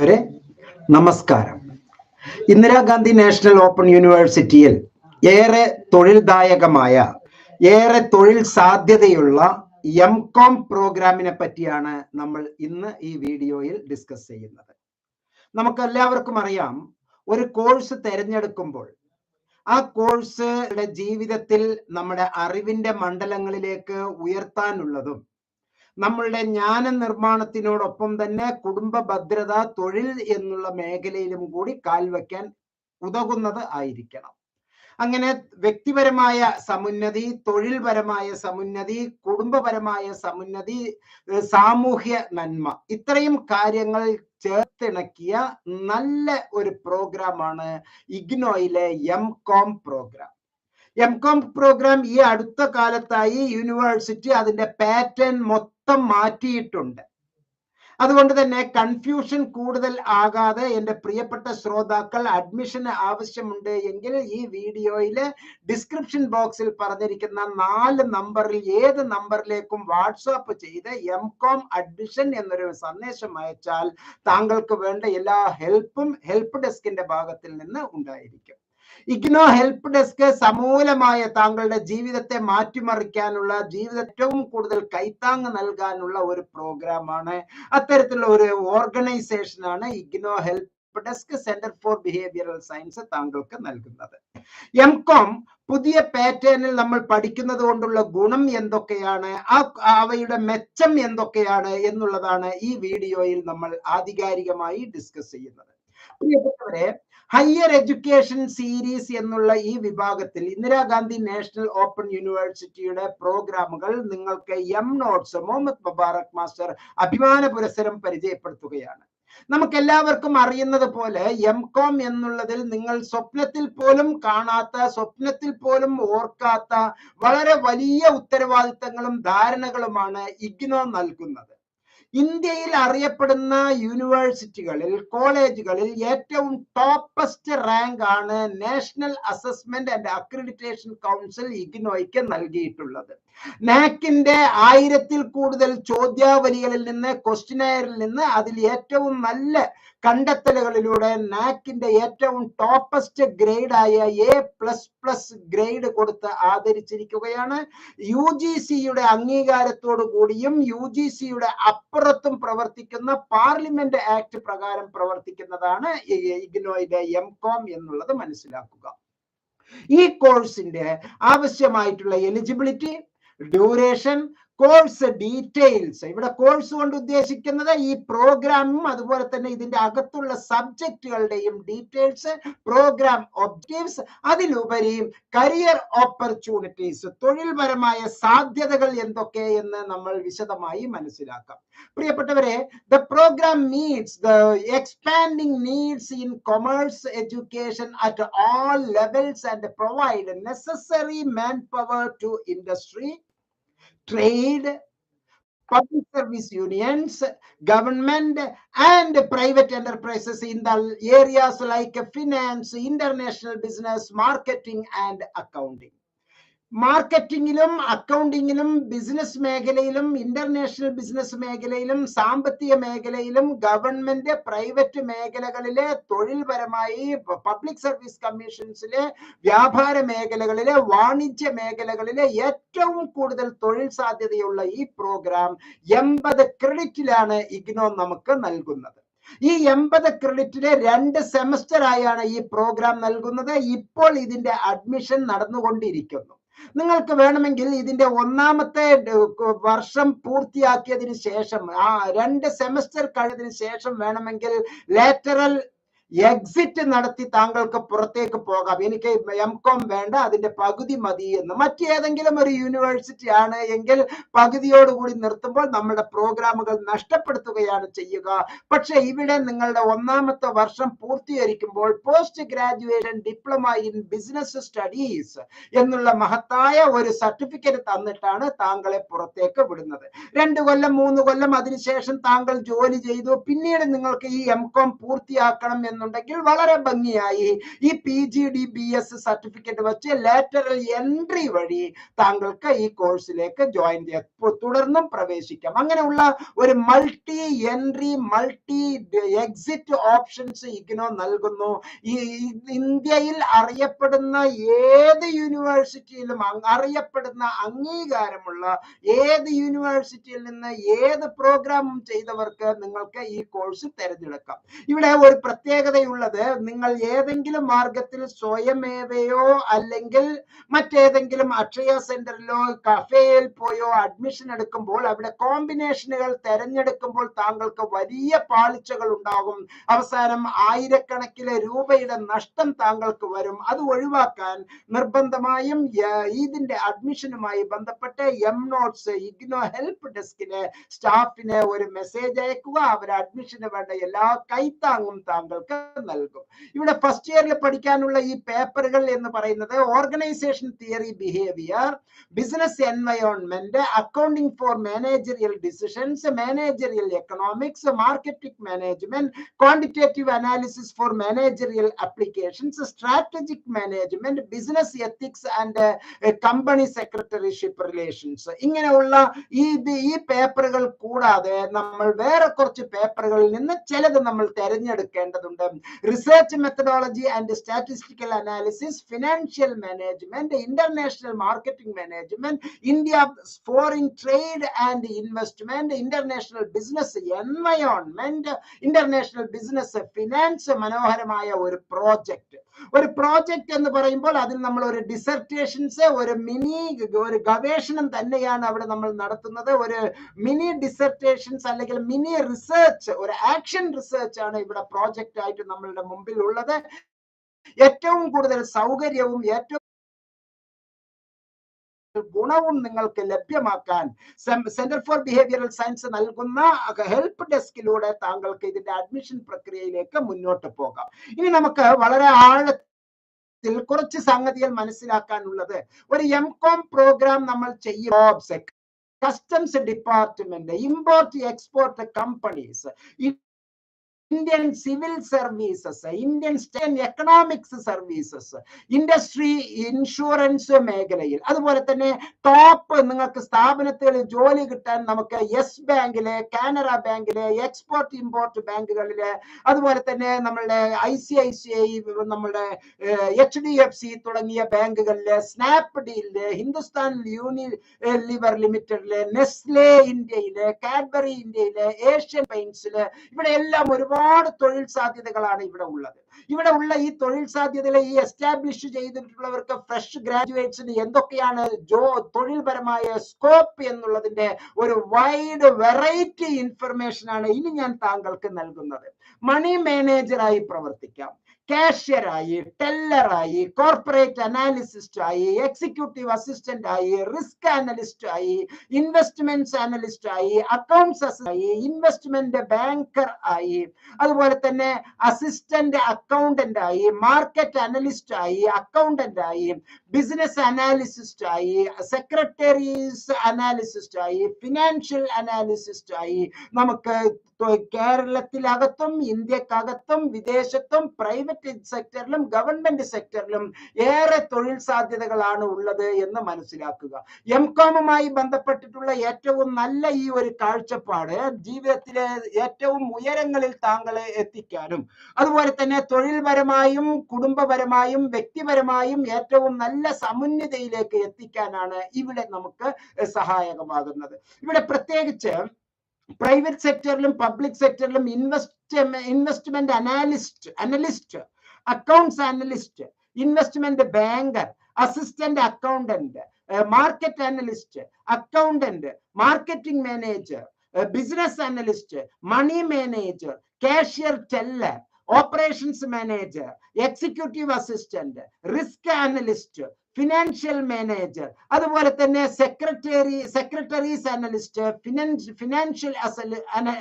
വരെ നമസ്കാരം. Indira Gandhi national open യൂണിവേഴ്സിറ്റിയിൽ ഏറെ തൊഴിൽദായകമായ ഏറെ തൊഴിൽ സാധ്യതയുള്ള എം കോം പ്രോഗ്രാമിനെ പറ്റിയാണ് നമ്മൾ ഇന്ന് ഈ വീഡിയോയിൽ ഡിസ്കസ് ചെയ്യുന്നത്. നമുക്ക് എല്ലാവർക്കും അറിയാം ഒരു കോഴ്സ് തിരഞ്ഞെടുക്കുമ്പോൾ ആ കോഴ്സ് ജീവിതത്തിൽ നമ്മുടെ അറിവിന്റെ മണ്ഡലങ്ങളിലേക്ക് ഉയർത്താനുള്ളതും നമ്മളുടെ ജ്ഞാന നിർമ്മാണത്തിനോടൊപ്പം തന്നെ കുടുംബ ഭദ്രത തൊഴിൽ എന്നുള്ള മേഖലയിലും കൂടി കാൽവയ്ക്കാൻ ഉതകുന്നത് ആയിരിക്കണം. അങ്ങനെ വ്യക്തിപരമായ സമുന്നതി തൊഴിൽപരമായ സമുന്നതി കുടുംബപരമായ സമുന്നതി സാമൂഹ്യ നന്മ ഇത്രയും കാര്യങ്ങൾ ചേർത്തിണക്കിയ നല്ല ഒരു പ്രോഗ്രാമാണ് ഇഗ്നോയിലെ M Com programme. M Com programme ഈ അടുത്ത കാലത്തായി യൂണിവേഴ്സിറ്റി അതിന്റെ പാറ്റേൺ മൊത്തം മാറ്റിയിട്ടുണ്ട്. അതുകൊണ്ട് തന്നെ കൺഫ്യൂഷൻ കൂടുതൽ ആകാതെ എന്റെ പ്രിയപ്പെട്ട ശ്രോതാക്കൾ അഡ്മിഷന് ആവശ്യമുണ്ട് എങ്കിൽ ഈ വീഡിയോയിൽ ഡിസ്ക്രിപ്ഷൻ ബോക്സിൽ പറഞ്ഞിരിക്കുന്ന നാല് നമ്പറിൽ ഏത് നമ്പറിലേക്കും വാട്സാപ്പ് ചെയ്ത് എം കോം അഡ്മിഷൻ എന്നൊരു സന്ദേശം അയച്ചാൽ താങ്കൾക്ക് വേണ്ട എല്ലാ ഹെൽപ്പും ഹെൽപ്പ് ഡെസ്കിന്റെ ഭാഗത്തിൽ നിന്ന് ഉണ്ടായിരിക്കും. ഇഗ്നോ ഹെൽപ്പ് ഡെസ്ക് സമൂലമായ താങ്കളുടെ ജീവിതത്തെ മാറ്റിമറിക്കാനുള്ള ജീവിത ഏറ്റവും കൂടുതൽ കൈത്താങ് നൽകാനുള്ള ഒരു പ്രോഗ്രാമാണ്. അത്തരത്തിലുള്ള ഒരു ഓർഗനൈസേഷനാണ് IGNOU help desk centre for behavioural science താങ്കൾക്ക് നൽകുന്നത്. എം കോം പുതിയ പാറ്റേണിൽ നമ്മൾ പഠിക്കുന്നത് കൊണ്ടുള്ള ഗുണം എന്തൊക്കെയാണ്? ആ അവയുടെ മെച്ചം എന്തൊക്കെയാണ് എന്നുള്ളതാണ് ഈ വീഡിയോയിൽ നമ്മൾ ആധികാരികമായി ഡിസ്കസ് ചെയ്യുന്നത്. പ്രിയപ്പെട്ടവരെ ഹയർ എഡ്യൂക്കേഷൻ സീരീസ് എന്നുള്ള ഈ വിഭാഗത്തിൽ ഇന്ദിരാഗാന്ധി നാഷണൽ ഓപ്പൺ യൂണിവേഴ്സിറ്റിയുടെ പ്രോഗ്രാമുകൾ നിങ്ങൾക്ക് M notes Muhammad Mubarak master അഭിമാന പുരസ്സരം പരിചയപ്പെടുത്തുകയാണ്. നമുക്ക് എല്ലാവർക്കും അറിയുന്നത് പോലെ എം കോം എന്നുള്ളതിൽ നിങ്ങൾ സ്വപ്നത്തിൽ പോലും കാണാത്ത സ്വപ്നത്തിൽ പോലും ഓർക്കാത്ത വളരെ വലിയ ഉത്തരവാദിത്തങ്ങളും ധാരണകളുമാണ് ഇഗ്നോ നൽകുന്നത്. ഇന്ത്യയിൽ അറിയപ്പെടുന്ന യൂണിവേഴ്സിറ്റികളിൽ കോളേജുകളിൽ ഏറ്റവും ടോപ്പസ്റ്റ് റാങ്ക് ആണ് national assessment and accreditation council ഇഗ്നോയ്ക്ക് നൽകിയിട്ടുള്ളത്. നാക്കിന്റെ ആയിരത്തിൽ കൂടുതൽ ചോദ്യാവലികളിൽ നിന്ന് ക്വസ്റ്റിനയറിൽ നിന്ന് അതിൽ ഏറ്റവും നല്ല കണ്ടെത്തലുകളിലൂടെ നാക്കിന്റെ ഏറ്റവും ടോപ്പസ്റ്റ് ഗ്രേഡ് ആയ എ പ്ലസ് പ്ലസ് ഗ്രേഡ് കൊടുത്ത് ആദരിച്ചിരിക്കുകയാണ്. യു ജി സിയുടെ അംഗീകാരത്തോടു കൂടിയും യു ജി സിയുടെ അപ്പുറത്തും പ്രവർത്തിക്കുന്ന പാർലമെന്റ് ആക്ട് പ്രകാരം പ്രവർത്തിക്കുന്നതാണ് ഇഗ്നോയിലെ എം കോം എന്നുള്ളത് മനസ്സിലാക്കുക. ഈ കോഴ്സിന്റെ ആവശ്യമായിട്ടുള്ള എലിജിബിലിറ്റി ഡ്യൂറേഷൻ കോഴ്സ് ഡീറ്റെയിൽസ് ഇവിടെ കോഴ്സ് കൊണ്ട് ഉദ്ദേശിക്കുന്നത് ഈ പ്രോഗ്രാമും അതുപോലെ തന്നെ ഇതിന്റെ അകത്തുള്ള സബ്ജക്റ്റുകളുടെയും ഡീറ്റെയിൽസ് പ്രോഗ്രാം ഒബ്ജക്റ്റീവ്സ് അതിലുപരി കരിയർ ഓപ്പർച്യൂണിറ്റീസ് തൊഴിൽപരമായ സാധ്യതകൾ എന്തൊക്കെ എന്ന് നമ്മൾ വിശദമായി മനസ്സിലാക്കാം. പ്രിയപ്പെട്ടവരെ the programme meets the expanding needs in commerce education at all levels and provide necessary manpower to industry trade, public service unions, government, and private enterprises in the areas like finance, international business, marketing, and accounting. മാർക്കറ്റിംഗിലും അക്കൗണ്ടിങ്ങിലും business മേഖലയിലും international business മേഖലയിലും സാമ്പത്തിക മേഖലയിലും government private മേഖലകളിലെ തൊഴിൽപരമായി public service കമ്മീഷൻസിലെ വ്യാപാര മേഖലകളിലെ വാണിജ്യ മേഖലകളിലെ ഏറ്റവും കൂടുതൽ തൊഴിൽ സാധ്യതയുള്ള ഈ പ്രോഗ്രാം എൺപത് ക്രെഡിറ്റിലാണ് ഇഗ്നോ നമുക്ക് നൽകുന്നത്. ഈ എൺപത് ക്രെഡിറ്റിലെ രണ്ട് സെമസ്റ്റർ ആയാണ് ഈ പ്രോഗ്രാം നൽകുന്നത്. ഇപ്പോൾ ഇതിന്റെ അഡ്മിഷൻ നടന്നുകൊണ്ടിരിക്കുന്നു. നിങ്ങൾക്ക് വേണമെങ്കിൽ ഇതിന്റെ ഒന്നാമത്തെ വർഷം പൂർത്തിയാക്കിയതിന് ശേഷം ആ രണ്ട് സെമസ്റ്റർ കഴിഞ്ഞതിന് ശേഷം വേണമെങ്കിൽ ലേറ്ററൽ എക്സിറ്റ് നടത്തി താങ്കൾക്ക് പുറത്തേക്ക് പോകാം. എനിക്ക് എം കോം വേണ്ട അതിന്റെ പകുതി മതി എന്ന്. മറ്റേതെങ്കിലും ഒരു യൂണിവേഴ്സിറ്റി ആണ് എങ്കിൽ പകുതിയോടുകൂടി നിർത്തുമ്പോൾ നമ്മുടെ പ്രോഗ്രാമുകൾ നഷ്ടപ്പെടുത്തുകയാണ് ചെയ്യുക. പക്ഷെ ഇവിടെ നിങ്ങളുടെ ഒന്നാമത്തെ വർഷം പൂർത്തീകരിക്കുമ്പോൾ post graduation diploma in business studies എന്നുള്ള മഹത്തായ ഒരു സർട്ടിഫിക്കറ്റ് തന്നിട്ടാണ് താങ്കളെ പുറത്തേക്ക് വിടുന്നത്. രണ്ട് കൊല്ലം മൂന്ന് കൊല്ലം അതിനുശേഷം താങ്കൾ ജോലി ചെയ്തു. പിന്നീട് നിങ്ങൾക്ക് ഈ എം കോം പൂർത്തിയാക്കണം എന്ന് എന്നുണ്ടെങ്കിൽ വളരെ ഭംഗിയായി ഈ P G D B S certificate വെച്ച് ലാറ്ററൽ എൻട്രി വഴി താങ്കൾക്ക് ഈ കോഴ്സിലേക്ക് ജോയിൻ ചെയ്യാം. തുടർന്നും പ്രവേശിക്കാം. അങ്ങനെയുള്ള ഒരു multi entry multi exit options IGNOU നൽകുന്നു. ഈ ഇന്ത്യയിൽ അറിയപ്പെടുന്ന ഏത് യൂണിവേഴ്സിറ്റിയിലും അറിയപ്പെടുന്ന അംഗീകാരമുള്ള ഏത് യൂണിവേഴ്സിറ്റിയിൽ നിന്ന് ഏത് പ്രോഗ്രാം ചെയ്തവർക്ക് നിങ്ങൾക്ക് ഈ കോഴ്സ് തിരഞ്ഞെടുക്കാം. ഇവിടെ ഒരു പ്രത്യേകതയുള്ളത് നിങ്ങൾ ഏതെങ്കിലും മാർഗത്തിൽ സ്വയമേവയോ അല്ലെങ്കിൽ മറ്റേതെങ്കിലും അക്ഷയ സെന്ററിലോ കഫേയിൽ പോയോ അഡ്മിഷൻ എടുക്കുമ്പോൾ അവിടെ കോമ്പിനേഷനുകൾ തെരഞ്ഞെടുക്കുമ്പോൾ താങ്കൾക്ക് വലിയ പാളിച്ചകൾ ഉണ്ടാകും. അവസാനം ആയിരക്കണക്കിന് രൂപയുടെ നഷ്ടം താങ്കൾക്ക് വരും. അത് ഒഴിവാക്കാൻ നിർബന്ധമായും ഇതിന്റെ അഡ്മിഷനുമായി ബന്ധപ്പെട്ട് എം നോട്ട്സ് ഇഗ്നോ ഹെൽപ്പ് ഡെസ്കിന് സ്റ്റാഫിന് ഒരു മെസ്സേജ് അയക്കുക. അവർ അഡ്മിഷന് വേണ്ട എല്ലാ കൈത്താങ്ങും താങ്കൾക്ക് നൽകും. ഇവിടെ ഫസ്റ്റ് ഇയറിൽ പഠിക്കാനുള്ള ഈ പേപ്പറുകൾ എന്ന് പറയുന്നത് organisation theory behaviour business environment accounting for managerial decisions managerial economics marketing management quantitative analysis for managerial applications strategic management business ethics and company secretaryship relations ഇങ്ങനെയുള്ള ഈ ഈ പേപ്പറുകൾ കൂടാതെ നമ്മൾ വേറെ കുറച്ച് പേപ്പറുകളിൽ നിന്ന് ചിലത് നമ്മൾ തിരഞ്ഞെടുക്കേണ്ടതുണ്ട് research methodology and statistical analysis financial management international marketing management India foreign trade and investment international business environment international business finance മനോഹരമായ ഒരു പ്രോജക്റ്റ് ഒരു പ്രോജക്റ്റ് എന്ന് പറയുമ്പോൾ അതിൽ നമ്മൾ ഒരു ഡിസർട്ടേഷൻസ് ഒരു മിനി ഒരു ഗവേഷണം തന്നെയാണ് അവിടെ നമ്മൾ നടത്തുന്നത്. ഒരു മിനി ഡിസർട്ടേഷൻസ് അല്ലെങ്കിൽ മിനി റിസർച്ച് ഒരു ആക്ഷൻ റിസർച്ച് ആണ് ഇവിടെ പ്രോജക്റ്റ് ആയിട്ട് നമ്മളുടെ മുമ്പിൽ ഉള്ളത് ഏറ്റവും കൂടുതൽ സൗകര്യവും ഏറ്റവും ഗുണവും നിങ്ങൾക്ക് ലഭ്യമാക്കാൻ സെന്റർ ഫോർ ബിഹേവിയറൽ സയൻസ് നൽകുന്ന ഹെൽപ്പ് ഡെസ്കിലൂടെ താങ്കൾക്ക് ഇതിന്റെ അഡ്മിഷൻ പ്രക്രിയയിലേക്ക് മുന്നോട്ട് പോകാം. ഇനി നമുക്ക് വളരെ ആഴ കുറച്ച് സംഗതികൾ മനസ്സിലാക്കാനുള്ളത്. ഒരു എം കോം പ്രോഗ്രാം നമ്മൾ ചെയ്യുമ്പോൾ customs department import export companies Indian civil services Indian state economics services industry insurance മേഖലയിൽ. അതുപോലെ തന്നെ ടോപ്പ് നിങ്ങൾക്ക് സ്ഥാപനത്തിൽ ജോലി കിട്ടാൻ നമുക്ക് യെസ് ബാങ്കിൽ കാനറ ബാങ്കിൽ എക്സ്പോർട്ട് ഇമ്പോർട്ട് ബാങ്കുകളിൽ അതുപോലെ തന്നെ നമ്മളുടെ I C I C I നമ്മളുടെ എച്ച് ഡി എഫ് സി തുടങ്ങിയ ബാങ്കുകളിലെ സ്നാപ് ഡീലിൽ ഹിന്ദുസ്ഥാൻ യൂണി ലിവർ ലിമിറ്റഡിൽ നെസ്ലെ ഇന്ത്യയിൽ കാഡ്ബറി ഇന്ത്യയിൽ ഏഷ്യൻ പെയിന്റ്സിൽ ഇവിടെ എല്ലാം ഒരുപാട് തൊഴിൽ സാധ്യതകളാണ് ഇവിടെ ഉള്ളത്. ഇവിടെ ഉള്ള ഈ തൊഴിൽ സാധ്യതകളെ ഈ എസ്റ്റാബ്ലിഷ് ചെയ്തിട്ടുള്ളവർക്ക് ഫ്രഷ് ഗ്രാജുവേറ്റ്സിന് എന്തൊക്കെയാണ് ജോ തൊഴിൽപരമായ സ്കോപ്പ് എന്നുള്ളതിന്റെ ഒരു വൈഡ് വെറൈറ്റി ഇൻഫർമേഷൻ ആണ് ഇനി ഞാൻ താങ്കൾക്ക് നൽകുന്നത്. മണി മാനേജറായി പ്രവർത്തിക്കാം. കാഷ്യറായി ടെല്ലറായി കോർപ്പറേറ്റ് അനാലിസിസ്റ്റ് ആയി എക്സിക്യൂട്ടീവ് അസിസ്റ്റന്റ് ആയി റിസ്ക് അനലിസ്റ്റ് ആയി ഇൻവെസ്റ്റ്മെന്റ്സ് അനലിസ്റ്റ് ആയി അക്കൗണ്ട്സ് ആയി ഇൻവെസ്റ്റ്മെന്റ് ബാങ്കർ ആയി അതുപോലെ തന്നെ അസിസ്റ്റന്റ് അക്കൗണ്ടന്റ് ആയി മാർക്കറ്റ് അനലിസ്റ്റ് ആയി അക്കൗണ്ടന്റ് ആയി ബിസിനസ് അനാലിസിസ്റ്റ് ആയി സെക്രട്ടറീസ് അനാലിസിസ്റ്റ് ആയി ഫിനാൻഷ്യൽ അനാലിസിസ്റ്റ് ആയി നമുക്ക് കേരളത്തിലകത്തും ഇന്ത്യക്കകത്തും വിദേശത്തും പ്രൈവറ്റ് സെക്ടറിലും ഗവൺമെന്റ് സെക്ടറിലും ഏറെ തൊഴിൽ സാധ്യതകളാണ് ഉള്ളത് എന്ന് മനസ്സിലാക്കുക. എം കോമുമായി ബന്ധപ്പെട്ടിട്ടുള്ള ഏറ്റവും നല്ല ഈ ഒരു കാഴ്ചപ്പാട് ജീവിതത്തിലെ ഏറ്റവും ഉയരങ്ങളിൽ താങ്കളെ എത്തിക്കാനും അതുപോലെ തന്നെ തൊഴിൽപരമായും കുടുംബപരമായും വ്യക്തിപരമായും ഏറ്റവും നല്ല സമുന്നതയിലേക്ക് എത്തിക്കാനാണ് ഇവിടെ നമുക്ക് സഹായകമാകുന്നത്. ഇവിടെ പ്രത്യേകിച്ച് പ്രൈവറ്റ് സെക്ടറിലും public സെക്ടറിലും invest investment analyst analyst accounts analyst investment banker assistant accountant market analyst accountant marketing manager business analyst money manager cashier teller operations manager executive assistant risk analyst financial manager അതുപോലെ തന്നെ secretary secretaries analyst financial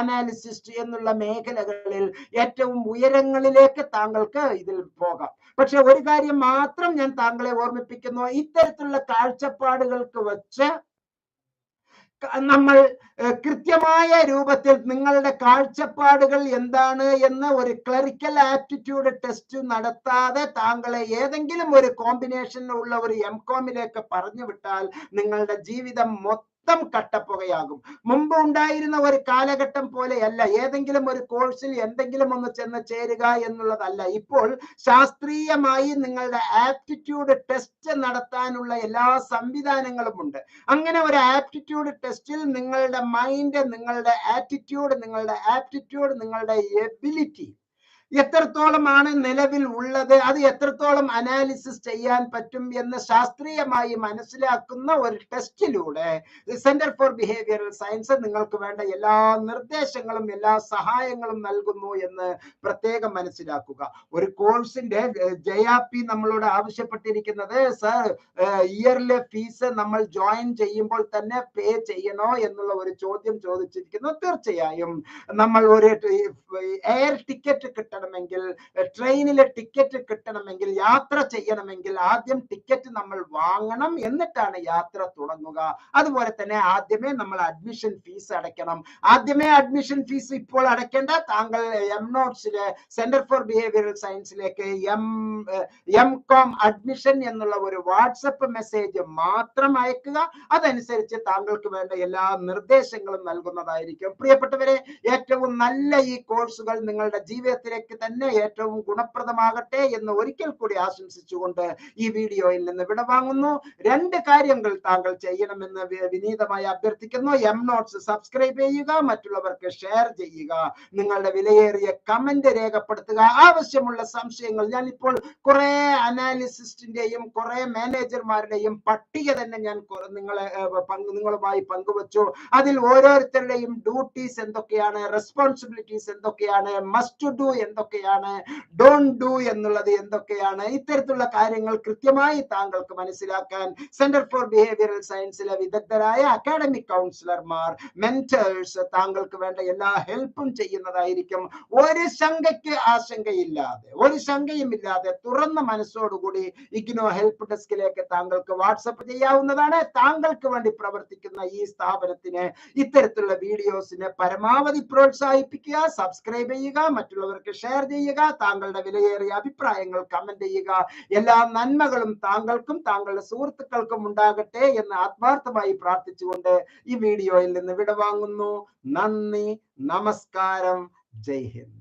analysist എന്നുള്ള മേഖലകളിൽ ഏറ്റവും ഉയരങ്ങളിലേക്ക് താങ്കൾക്ക് ഇതിൽ പോകാം. പക്ഷെ ഒരു കാര്യം മാത്രം ഞാൻ താങ്കളെ ഓർമ്മിപ്പിക്കുന്നു. ഇത്തരത്തിലുള്ള കാഴ്ചപ്പാടുകൾക്ക് വെച്ച് നമ്മൾ കൃത്യമായ രൂപത്തിൽ നിങ്ങളുടെ കാഴ്ചപ്പാടുകൾ എന്താണ് എന്ന ഒരു ക്ലറിക്കൽ ആപ്റ്റിറ്റ്യൂഡ് ടെസ്റ്റ് നടത്താതെ താങ്കളെ ഏതെങ്കിലും ഒരു കോമ്പിനേഷനിലുള്ള ഒരു എം കോമിലേക്ക് പറഞ്ഞു വിട്ടാൽ നിങ്ങളുടെ ജീവിതം മൊത്തം കട്ടപ്പുകയാകും. മുമ്പ് ഉണ്ടായിരുന്ന ഒരു കാലഘട്ടം പോലെയല്ല. ഏതെങ്കിലും ഒരു കോഴ്സിൽ എന്തെങ്കിലും ഒന്ന് ചെന്ന് ചേരുക എന്നുള്ളതല്ല. ഇപ്പോൾ ശാസ്ത്രീയമായി നിങ്ങളുടെ ആപ്റ്റിറ്റ്യൂഡ് ടെസ്റ്റ് നടത്താനുള്ള എല്ലാ സംവിധാനങ്ങളും ഉണ്ട്. അങ്ങനെ ഒരു ആപ്റ്റിറ്റ്യൂഡ് ടെസ്റ്റിൽ നിങ്ങളുടെ മൈൻഡ് നിങ്ങളുടെ ആറ്റിറ്റ്യൂഡ് നിങ്ങളുടെ ആപ്റ്റിറ്റ്യൂഡ് നിങ്ങളുടെ എബിലിറ്റി എത്രത്തോളമാണ് നിലവിൽ ഉള്ളത്? അത് എത്രത്തോളം അനാലിസിസ് ചെയ്യാൻ പറ്റും എന്ന് ശാസ്ത്രീയമായി മനസ്സിലാക്കുന്ന ഒരു ടെസ്റ്റിലൂടെ സെന്റർ ഫോർ ബിഹേവിയറൽ സയൻസ് നിങ്ങൾക്ക് വേണ്ട എല്ലാ നിർദ്ദേശങ്ങളും എല്ലാ സഹായങ്ങളും നൽകുന്നു എന്ന് പ്രത്യേകം മനസ്സിലാക്കുക. ഒരു കോഴ്സിന്റെ ജയാപി നമ്മളോട് ആവശ്യപ്പെട്ടിരിക്കുന്നത് സർ ഇയറിലെ ഫീസ് നമ്മൾ ജോയിൻ ചെയ്യുമ്പോൾ തന്നെ പേ ചെയ്യണോ? എന്നുള്ള ഒരു ചോദ്യം ചോദിച്ചിരിക്കുന്നു. തീർച്ചയായും നമ്മൾ ഒരു എയർ ടിക്കറ്റ് കിട്ടണമെങ്കിൽ ട്രെയിനിലെ ടിക്കറ്റ് കിട്ടണമെങ്കിൽ യാത്ര ചെയ്യണമെങ്കിൽ ആദ്യം ടിക്കറ്റ് നമ്മൾ വാങ്ങണം എന്നിട്ടാണ് യാത്ര തുടങ്ങുക. അതുപോലെ തന്നെ ആദ്യമേ നമ്മൾ അഡ്മിഷൻ ഫീസ് അടയ്ക്കണം. ആദ്യമേ അഡ്മിഷൻ ഫീസ് ഇപ്പോൾ അടയ്ക്കേണ്ട. താങ്കൾ എം നോട്ട്സിലെ സെന്റർ ഫോർ ബിഹേവിയറൽ സയൻസിലേക്ക് എം എം കോം അഡ്മിഷൻ എന്നുള്ള ഒരു വാട്സപ്പ് മെസ്സേജ് മാത്രം അയക്കുക. അതനുസരിച്ച് താങ്കൾക്ക് വേണ്ട എല്ലാ നിർദ്ദേശങ്ങളും നൽകുന്നതായിരിക്കും. പ്രിയപ്പെട്ടവരെ ഏറ്റവും നല്ല ഈ കോഴ്സുകൾ നിങ്ങളുടെ ജീവിതത്തിലേക്ക് തന്നെ ഏറ്റവും ഗുണപ്രദമാകട്ടെ എന്ന് ഒരിക്കൽ കൂടി ആശംസിച്ചുകൊണ്ട് ഈ വീഡിയോയിൽ നിന്ന് വിടവാങ്ങുന്നു. രണ്ട് കാര്യങ്ങൾ താങ്കൾ ചെയ്യണമെന്ന് വിനീതമായി അഭ്യർത്ഥിക്കുന്നു. എം നോട്ട്സ് സബ്സ്ക്രൈബ് ചെയ്യുക മറ്റുള്ളവർക്ക് ഷെയർ ചെയ്യുക. നിങ്ങളുടെ വിലയേറിയ കമന്റ് രേഖപ്പെടുത്തുക. ആവശ്യമുള്ള സംശയങ്ങൾ ഞാൻ ഇപ്പോൾ കുറെ അനാലിസിസ്റ്റിന്റെയും കുറെ മാനേജർമാരുടെയും പട്ടിക തന്നെ ഞാൻ നിങ്ങളെ നിങ്ങളുമായി പങ്കുവച്ചു. അതിൽ ഓരോരുത്തരുടെയും ഡ്യൂട്ടീസ് എന്തൊക്കെയാണ് റെസ്പോൺസിബിലിറ്റീസ് എന്തൊക്കെയാണ് മസ്റ്റ് ഡു എന്തൊക്കെയാണ്? ഡോൺ ഡു എന്നുള്ളത് എന്തൊക്കെയാണ്? ഇത്തരത്തിലുള്ള കാര്യങ്ങൾ കൃത്യമായി താങ്കൾക്ക് മനസ്സിലാക്കാൻ സെന്റർ ഫോർ ബിഹേവിയറൽ സയൻസിലെ വിദഗ്ധരായ അക്കാഡമിക് കൗൺസിലർമാർ മെന്റേഴ്സ് താങ്കൾക്ക് വേണ്ട എല്ലാ ഹെൽപ്പും ചെയ്യുന്നതായിരിക്കും. ഒരു ശങ്കയ്ക്ക് ആശങ്കയില്ലാതെ ഒരു ശങ്കയും ഇല്ലാതെ തുറന്ന മനസ്സോടുകൂടി ഇഗ്നോ ഹെൽപ്പ് ഡെസ്കിലേക്ക് താങ്കൾക്ക് വാട്സപ്പ് ചെയ്യാവുന്നതാണ്. താങ്കൾക്ക് വേണ്ടി പ്രവർത്തിക്കുന്ന ഈ സ്ഥാപനത്തിന് ഇത്തരത്തിലുള്ള വീഡിയോസിനെ പരമാവധി പ്രോത്സാഹിപ്പിക്കുക സബ്സ്ക്രൈബ് ചെയ്യുക മറ്റുള്ളവർക്ക് ഷെയർ ചെയ്യുക താങ്കളുടെ വിലയേറിയ അഭിപ്രായങ്ങൾ കമന്റ് ചെയ്യുക. എല്ലാ നന്മകളും താങ്കൾക്കും താങ്കളുടെ സുഹൃത്തുക്കൾക്കും ഉണ്ടാകട്ടെ എന്ന് ആത്മാർത്ഥമായി പ്രാർത്ഥിച്ചുകൊണ്ട് ഈ വീഡിയോയിൽ നിന്ന് വിടവാങ്ങുന്നു. നന്ദി നമസ്കാരം. ജയ് ഹിന്ദ്.